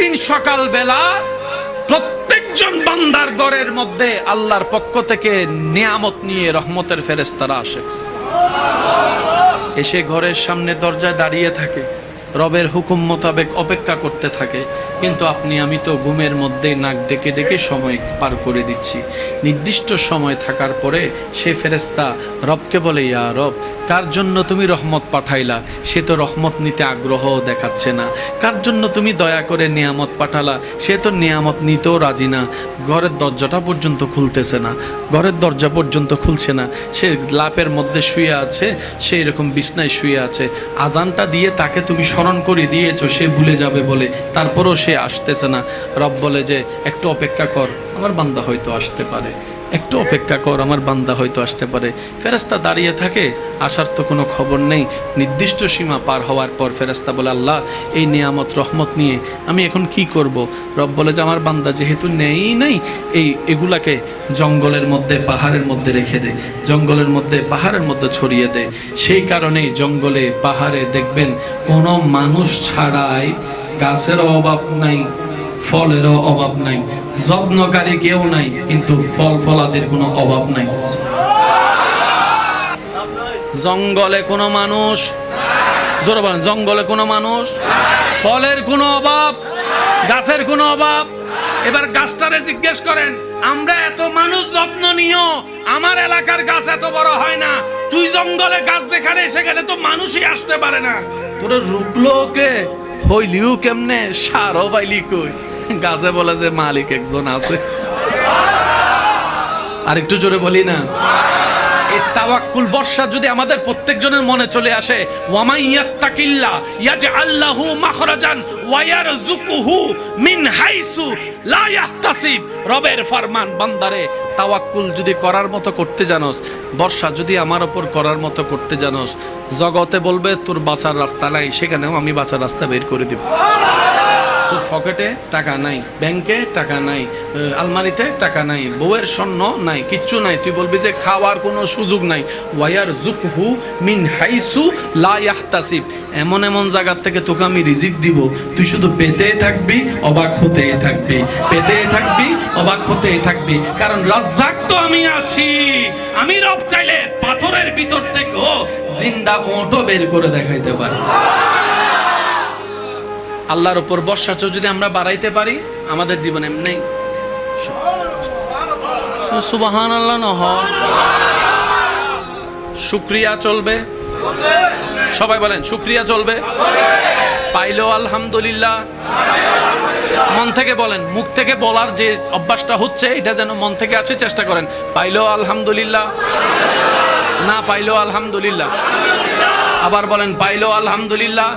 দিন সকাল বেলা প্রত্যেকজন বান্দার ঘরের মধ্যে আল্লাহর পক্ষ থেকে নিয়ামত নিয়ে রহমতের ফেরেস্তারা আসে। এসে ঘরের সামনে দরজায় দাঁড়িয়ে থাকে, রবের হুকুম মোতাবেক অপেক্ষা করতে থাকে, কিন্তু আপনি, আমি তো ঘুমের মধ্যে নাক ডেকে ডেকে সময় পার করে দিচ্ছি। নির্দিষ্ট সময় থাকার পরে সে ফেরেস্তা রবকে বলে, ইয়া রব কার জন্য তুমি রহমত পাঠাইলা? সে তো রহমত নিতে আগ্রহ দেখাচ্ছে না। কার জন্য তুমি দয়া করে নিয়ামত পাঠালা? সে তো নিয়ামত নিতেও রাজি না। ঘরের দরজাটা পর্যন্ত খুলতেছে না। ঘরের দরজা পর্যন্ত খুলছে না। সে লাপের মধ্যে শুয়ে আছে, সেই রকম বিছনায় শুয়ে আছে। আজানটা দিয়ে তাকে তুমি স্মরণ করে দিয়েছ, সে ভুলে যাবে বলে। তারপরও সে আসতেছে না। রব বলে যে, একটু অপেক্ষা কর। আমার বান্দা হয়তো আসতে পারে। একটু অপেক্ষা কর, আমার বান্দা হয়তো আসতে পারে। ফেরেস্তা দাঁড়িয়ে থাকে, আসার তো কোনো খবর নেই। নির্দিষ্ট সীমা পার হওয়ার পর ফেরেস্তা বলে, আল্লাহ, এই নিয়ামত, রহমত নিয়ে আমি এখন কি করব? রব বলে, যে আমার বান্দা যেহেতু নেই, নাই, এই এগুলাকে জঙ্গলের মধ্যে, পাহাড়ের মধ্যে রেখে দে। জঙ্গলের মধ্যে, পাহাড়ের মধ্যে ছড়িয়ে দে। সেই কারণেই জঙ্গলে, পাহাড়ে দেখবেন কোনো মানুষ ছাড়াই গাছের অভাব নাই ফলেরও অভাব নাই। যত্নকারী কেউ নাই, কিন্তু ফল ফলাদের কোনো অভাব নাই। জঙ্গলে কোনো মানুষ, জোরে বলেন, জঙ্গলে কোনো মানুষ, ফলের কোনো অভাব, গাছের কোনো অভাব। এবার গাছটারে জিজ্ঞেস করেন, আমরা এত মানুষ যত্ন নিও, আমার এলাকার গাছ এত বড় হয় না। তুই জঙ্গলে গাছ যেখানে এসে গেলে তো মানুষই আসতে পারে না। তোর রুকলো কে হইলিও কেমনে, সারও পাইলি কই? গাছে বলে যে মালিক একজন আছে। আর একটু জোরে বলি না। এই তাওয়াক্কুল বর্ষা যদি আমাদের প্রত্যেকজনের মনে চলে আসে, ওয়ামাই ইয়াত্তাকিল্লা ইয়াজআল্লাহু মাখরাজান ওয়া ইয়ারযুকুহু মিন হাইসু লা ইয়াহতাসিব রবের ফরমান বান্দারে, তাওয়াক্কুল যদি করার মতো করতে জানোস, বর্ষা যদি আমার ওপর করার মতো করতে জানোস, জগতে বলবে তোর বাঁচার রাস্তা নাই, সেখানেও আমি বাঁচার রাস্তা বের করে দিব। তোর পকেটে টাকা নাই, ব্যাংকে টাকা নাই আলমারিতে টাকা নাই, বউয়ের স্বর্ণ নাই, কিচ্ছু নাই। তুই বলবি যে খাওয়ার কোনো সুযোগ নাই। ওয়ার জুকহু মিন হাইসু লা এমন এমন জায়গার থেকে তোকে আমি রিজিক দিব। তুই শুধু পেতেই থাকবি, অবাক হতেই থাকবি। পেতেই থাকবি, অবাক হতেই থাকবি। কারণ রাজ্জাক তো আমি আছি। আমি রব চাইলে পাথরের ভিতর থেকেও জিন্দা ওটো বের করে দেখাইতে পারি। আল্লাহর উপর বর্ষাচ যদি আমরা বাড়াইতে পারি, আমাদের জীবনে এমনি। সুবাহান আল্লাহ নহ শুক্রিয়া চলবে। সবাই বলেন, শুক্রিয়া চলবে। পাইলো আলহামদুলিল্লাহ। মন থেকে বলেন, মুখ থেকে বলার যে অভ্যাসটা হচ্ছে, এটা যেন মন থেকে আসে, চেষ্টা করেন। পাইলো আলহামদুলিল্লাহ। না পাইলো আলহামদুলিল্লাহ। আবার বলেন পাইলো আলহামদুলিল্লাহ।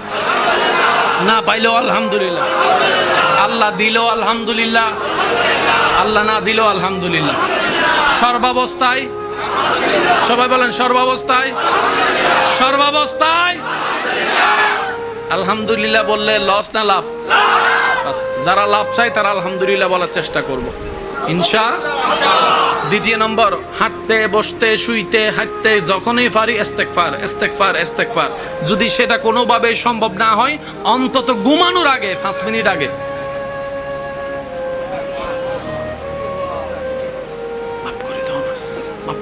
না পাইলেও আলহামদুলিল্লাহ। আল্লাহ দিল আলহামদুলিল্লাহ। আল্লাহ না দিল আলহামদুলিল্লাহ। সর্বাবস্থায়, সবাই বলেন সর্বাবস্থায় সর্বাবস্থায়। আলহামদুলিল্লাহ বললে লস না লাভ? যারা লাভ চায় তারা আলহামদুলিল্লাহ বলার চেষ্টা করব। ইনশা, দ্বিতীয় নম্বর, হাঁটতে, বসতে, শুইতে, হাঁটতে যখনই পারি ইস্তেকফার ইস্তেকফার ইস্তেকফার যদি সেটা কোনোভাবে সম্ভব না হয়, অন্তত ঘুমানোর আগে, পাঁচ মিনিট আগে। মাফ দাও মাফ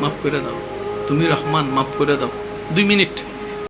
মাফ করে দাও। তুমি রহমান, মাফ করে দাও। দুই মিনিট।